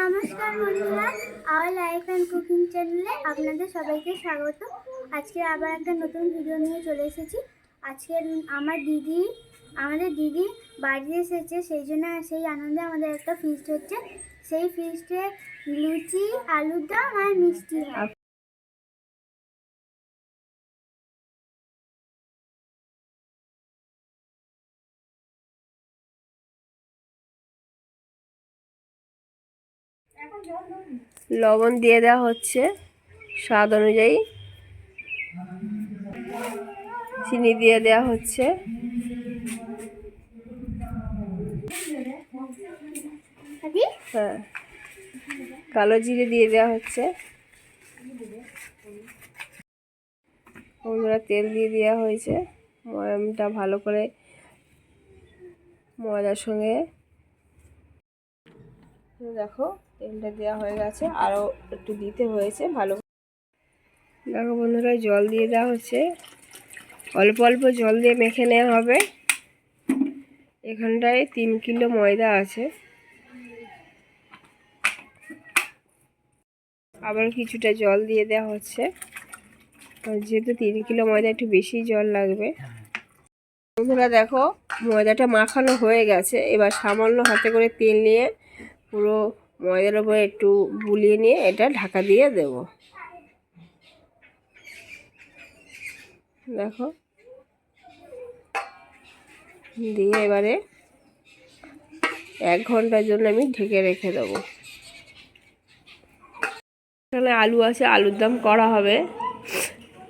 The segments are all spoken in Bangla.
নমস্কার বন্ধুরা আমার লাইফ অ্যান্ড কুকিং চ্যানেলে আপনাদের সবাইকে স্বাগত। আজকে আবার একটা নতুন ভিডিও নিয়ে চলে এসেছি। আজকে আমার দিদি, আমাদের দিদি বাড়ি এসেছে, সেই জন্য সেই আনন্দে আমাদের একটা ফিস্ট হচ্ছে। সেই ফিস্টে লুচি, আলুর দম আর মিষ্টি লবণ দিয়ে দেওয়া হচ্ছে স্বাদ অনুযায়ী। চিনি দিয়ে দেওয়া হচ্ছে। হ্যাঁ। কালো জিরে দিয়ে দেওয়া হচ্ছে। বন্ধুরা তেল দিয়ে দেওয়া হয়েছে। ময়ামটা ভালো করে ময়দার সঙ্গে। দেখো। তেলটা দেওয়া হয়ে গেছে, আরও একটু দিতে হয়েছে, ভালো দেখো বন্ধুরা, জল দিয়ে দেওয়া হচ্ছে। অল্প অল্প জল দিয়ে মেখে নেওয়া হবে। এখানটায় তিন কিলো ময়দা আছে। আবার কিছুটা জল দিয়ে দেওয়া হচ্ছে। যেহেতু তিন কিলো ময়দা, একটু বেশি জল লাগবে। বন্ধুরা, দেখো, ময়দাটা মাখানো হয়ে গেছে। এবার সামান্য হাতে করে তেল নিয়ে পুরো ময়দার উপরে একটু বুলিয়ে নিয়ে এটা ঢাকা দিয়ে দেব। দেখো। দিয়ে এবারে এক ঘণ্টার জন্য আমি ঢেকে রেখে দেবো। এখানে আলু আছে, আলুর দাম করা হবে।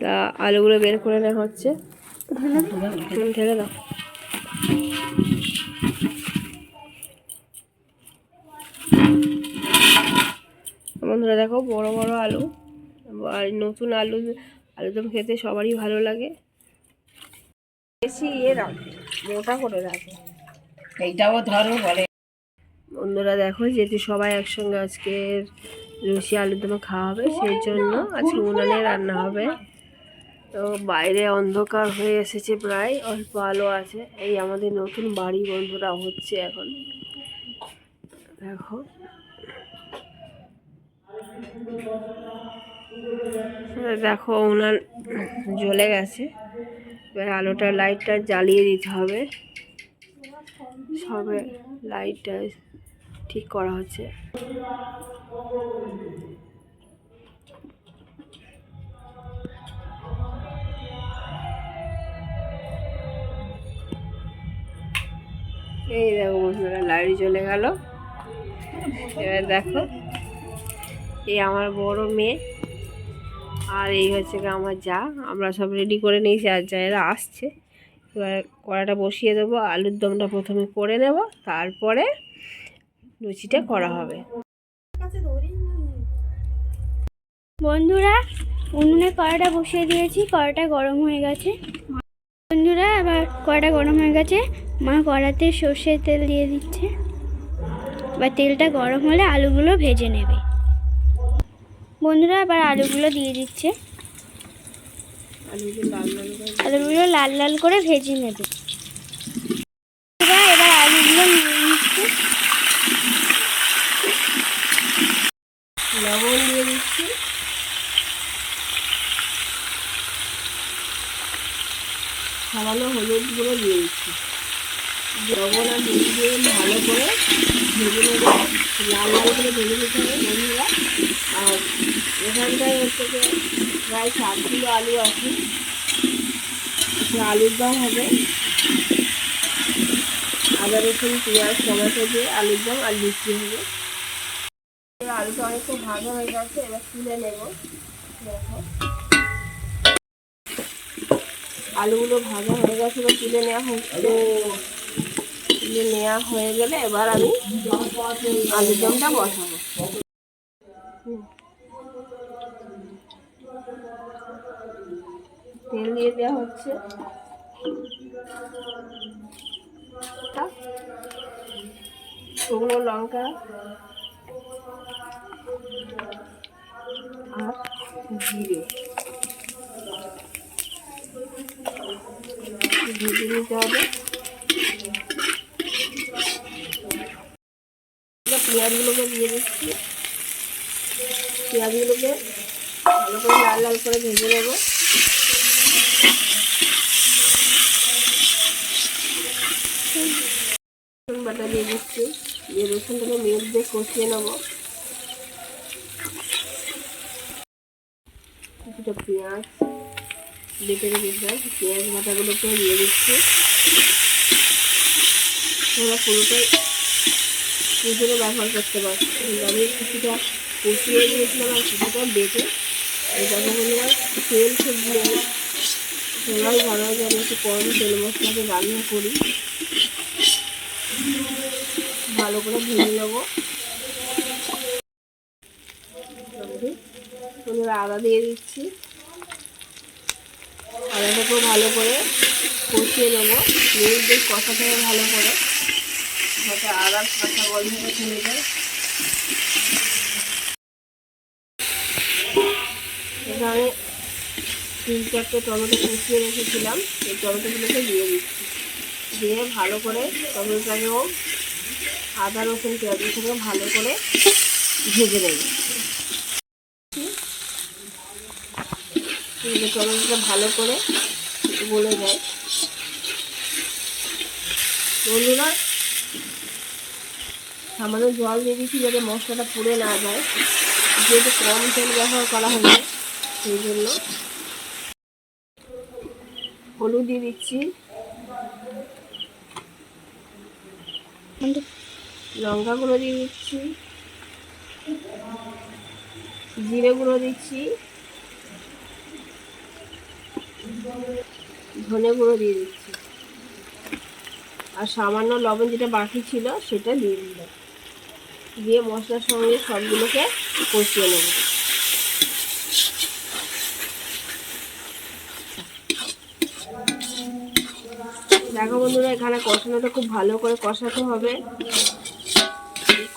তা আলুগুলো বের করে নেওয়া হচ্ছে। ঢেলে দাও। বন্ধুরা দেখো বড় বড় আলু আর নতুন আলু আলুদম খেতে সবারই ভালো লাগে। বেশি ইয়ে রাখে মোটা করে রাখে। এইটাও ধরো বলে। বন্ধুরা দেখো যেহেতু সবাই একসঙ্গে আজকে লুচি আলুর দমে খাওয়া হবে সেই জন্য আজকে উনানে রান্না হবে। তো বাইরে অন্ধকার হয়ে এসেছে প্রায় অল্প আলো আছে। এই আমাদের নতুন বাড়ি বন্ধুরা হচ্ছে এখন। দেখো। দেখো, উনান জ্বলে গেছে। এবার আলোটা লাইটটা জ্বালিয়ে দিতে হবে। সবে লাইটটা ঠিক করা হচ্ছে। এই দেখো বন্ধুরা লাইট জ্বলে গেল। এবার দেখো এই আমার বড় মেয়ে। আর এই হচ্ছে আমার যা। আমরা সব রেডি করে নিয়েছি আর যারা আসছে। এবার কড়াটা বসিয়ে দেবো, আলুর দমটা প্রথমে করে নেব, তারপরে লুচিটা করা হবে। বন্ধুরা, উনুনে কড়াটা বসিয়ে দিয়েছি, কড়াটা গরম হয়ে গেছে। বন্ধুরা আবার কড়াটা গরম হয়ে গেছে। মা কড়াতে সর্ষের তেল দিয়ে দিচ্ছে। এবার তেলটা গরম হলে আলুগুলো ভেজে নেবে। বন্ধুরা, এবার আলুগুলো দিয়ে দিচ্ছে। আলুগুলো লাল লাল করে ভেজে নেবে। এবার আলুগুলো নিয়ে নিচ্ছে। লবণ দিয়ে দিচ্ছি। সামান্য হলুদ গুঁড়ো দিয়ে দিচ্ছি। লবণ আর ভালো করে ভেজে নেব। লাল লাল করে ভেজে নিতে হবে বন্ধুরা। আর এখানটায় হচ্ছে যে প্রায় সাত কিলো আলু আছে। আলুর দম হবে। আদা, রসুন, পেঁয়াজ, টমেটো দিয়ে আলুর দম আর লুচি হবে। আলুটা অনেকটা ভাজা হয়ে গেছে, এবার তুলে নেব। আলুগুলো ভাজা হয়ে গেছে, এবার তুলে নেওয়া হচ্ছে। তুলে নেওয়া হয়ে গেলে এবার আমি আলুর দমটা বসাবো। তেল দিয়ে দেওয়া হচ্ছে। শুকনো লঙ্কা আর জিরে। জিরে নিতে হবে পেঁয়াজগুলোকে দিয়ে দিচ্ছি। পেঁয়াজগুলোকে ভালো করে লাল লাল করে ভেজে নেব। রসুন বাটা দিয়ে দিচ্ছি। দিয়ে রসুনটাকে মেঘ দিয়ে কষিয়ে নেব। কিছুটা পেঁয়াজ বেটে রেখেছিলাম পেঁয়াজ বাটাগুলোকে দিয়ে দিচ্ছি। তোমরা পুজোরে ব্যবহার করতে পারছ। আমি কিছুটা কষিয়ে দিয়েছিলাম আর কিছুটা বেটে দেখো বন্ধুরা তেল নেই তোমরাই জানো যে একটু কম তেল মশলাতে রান্না করি। ভালো করে ভেজে নেব। আদা দিয়ে দিচ্ছি। আদাটাকেও ভালো করে কষিয়ে নেব। দিয়ে কষাতে ভালো করে। যাতে আদার কাঁচা যায়। এখানে তিন চারটে টমেটো কুচিয়ে রেখেছিলাম এই টমেটোগুলোকে দিয়ে দিচ্ছি। দিয়ে ভালো করে টমেটোটাকেও আদা, রসুন পেঁয়াজের সঙ্গে ভালো করে ভেজে নেব। টমেটোটা ভালো করে গলে যায়। বন্ধুরা সামান্য জল দিয়ে দিচ্ছি যাতে মশলাটা পুড়ে না যায়। যেহেতু কম তেল ব্যবহার করা হয়েছে সেই জন্য হলুদ দিয়ে দিচ্ছি। লঙ্কা গুঁড়ো দিয়ে দিচ্ছি। জিরে গুঁড়ো দিচ্ছি। ধনে গুঁড়ো দিয়ে দিচ্ছি। আর সামান্য লবণ যেটা বাকি ছিল, সেটা দিয়ে দিলাম। দিয়ে মশলার সঙ্গে সবগুলোকে কষিয়ে নেব। দেখো বন্ধুরা, এখানে কষানোটা খুব ভালো করে কষাতে হবে।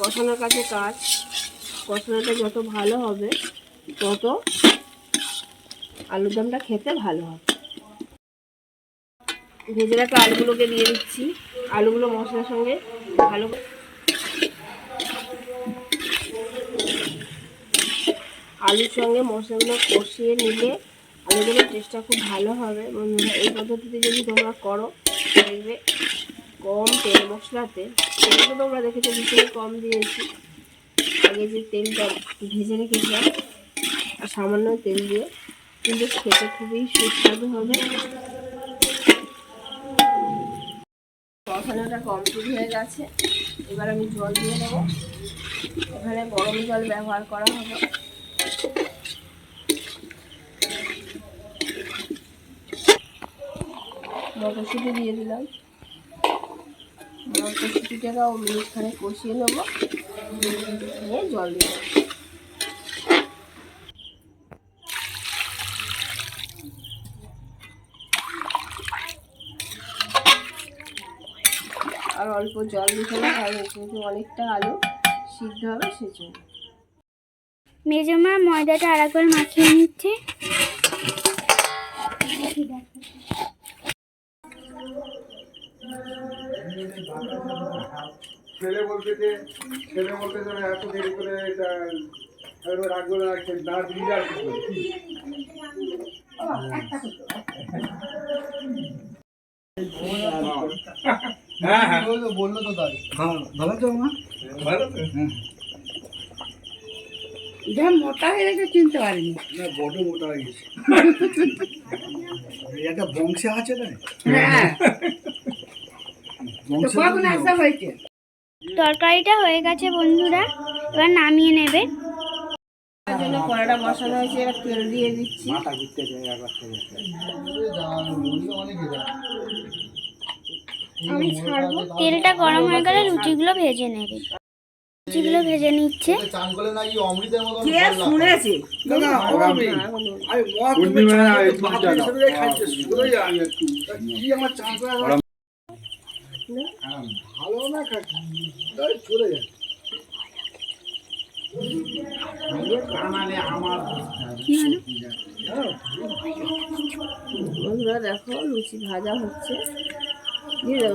কষানোর কাছে কাজ, কষানোটা যত ভালো হবে, তত আলুর দমটা খেতে ভালো হবে। ভেজে রাখা আলুগুলোকে দিয়ে দিচ্ছি। আলুগুলো মশলার সঙ্গে ভালো আলুর সঙ্গে মশলাগুলো কষিয়ে নিলে আলুগুলোর টেস্টটা খুব ভালো হবে। বন্ধুরা, এই পদ্ধতিতে যদি তোমরা করো, দেখবে কম তেল মশলাতে, তেল তো তোমরা দেখেছ ভীষণ কম দিয়েছি। আগে যে তেলটা ভেজে রেখেছিলাম, আর সামান্য তেল দিয়ে, কিন্তু খেতে খুবই সুস্বাদু হবে। কষানোটা কমপ্লিট হয়ে গেছে। এবার আমি জল দিয়ে দেবো। এখানে গরম জল ব্যবহার করা হবে। মটরশুঁটি দিয়ে দিলাম। মটরশুঁটিটাকেও মিনিটখানে কষিয়ে নেব। নিয়ে জল দিয়ে আর অল্প জল দিতে হবে অনেকটা আলু সিদ্ধ হবে, সেজন্য। মেজমা ময়দাটা আর একবার মাখিয়ে নিচ্ছে। ছেলে বলতে যে ছেলে বলতে যে এত দেরি করে রাখব না আর কি হ্যাঁ হ্যাঁ বলল তো তাই হ্যাঁ ভালো তো মা? ভালো তো? যা মোটা হয়ে গেছে চিনতে পারিনি। না বড় মোটা হয়ে গেছে। এই একটা বংশে আছে না? হ্যাঁ তো বংশে কখন আসা হয়েছে তরকারিটা হয়ে গেছে বন্ধুরা এবার নামিয়ে নেবে। জন্য কড়াটা বসানো হয়েছে এবার তেল দিয়ে দিচ্ছি। আমি ছাড়বো। তেলটা গরম হয়ে গেলে লুচিগুলো ভেজে নেবে। লুচিগুলো ভেজে নিচ্ছে। শুনেছে? না? হ্যাঁ, ভালো না খাচ্ছি চলে যায়। আমার কি হলো? বন্ধুরা দেখো লুচি ভাজা হচ্ছে। দিয়ে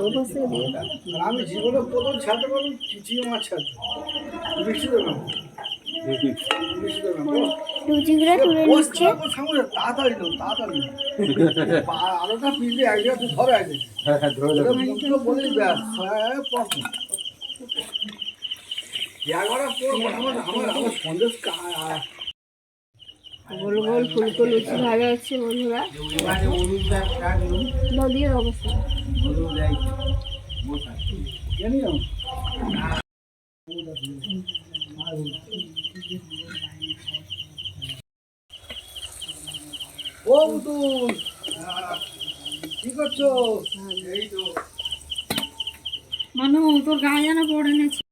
আমি জীবনে প্রথম ছাড়তে পারব চিচিয়ে মাছ ছাড়তে। মিষ্টি দেবো মিষ্টি দেবো লুচিগুলো তুলে নিচ্ছে। তাড়াতাড়ি তাড়াতাড়ি পা- আলোটা পিলে এক জায়গায় ধরে আছে। গোল গোল ফুলকো লুচি ভাজা হচ্ছে বন্ধুরা। দিয়ে দাও জানি ও বুতুল কি করছ? এই তো মানু তোর গায়ে যেন পড়ে নেছে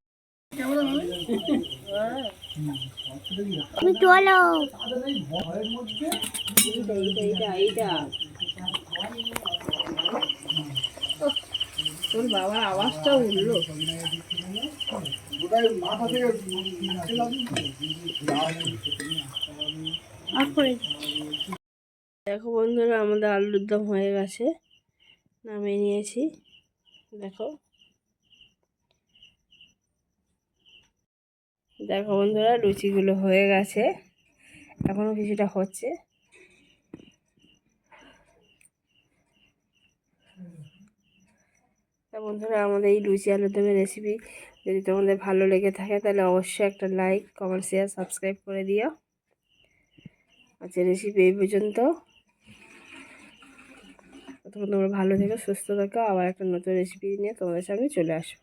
চলো এইটা এইটা তোর বাবার আওয়াজটা উঠল। মাথা থেকে দেখো বন্ধুরা, আমাদের আলুর দম হয়ে গেছে। নামিয়ে নিয়েছি। দেখো। দেখো বন্ধুরা, লুচিগুলো হয়ে গেছে। এখনও কিছুটা হচ্ছে। বন্ধুরা, আমাদের এই লুচি আলুর দমের রেসিপি যদি তোমাদের ভালো লেগে থাকে, তাহলে অবশ্যই একটা লাইক কমেন্ট শেয়ার সাবস্ক্রাইব করে দিও। আজকে রেসিপি এই পর্যন্ত। ততক্ষণ তোমরা ভালো থেকো, সুস্থ থাকো। আবার একটা নতুন রেসিপি নিয়ে তোমাদের সামনে চলে আসব।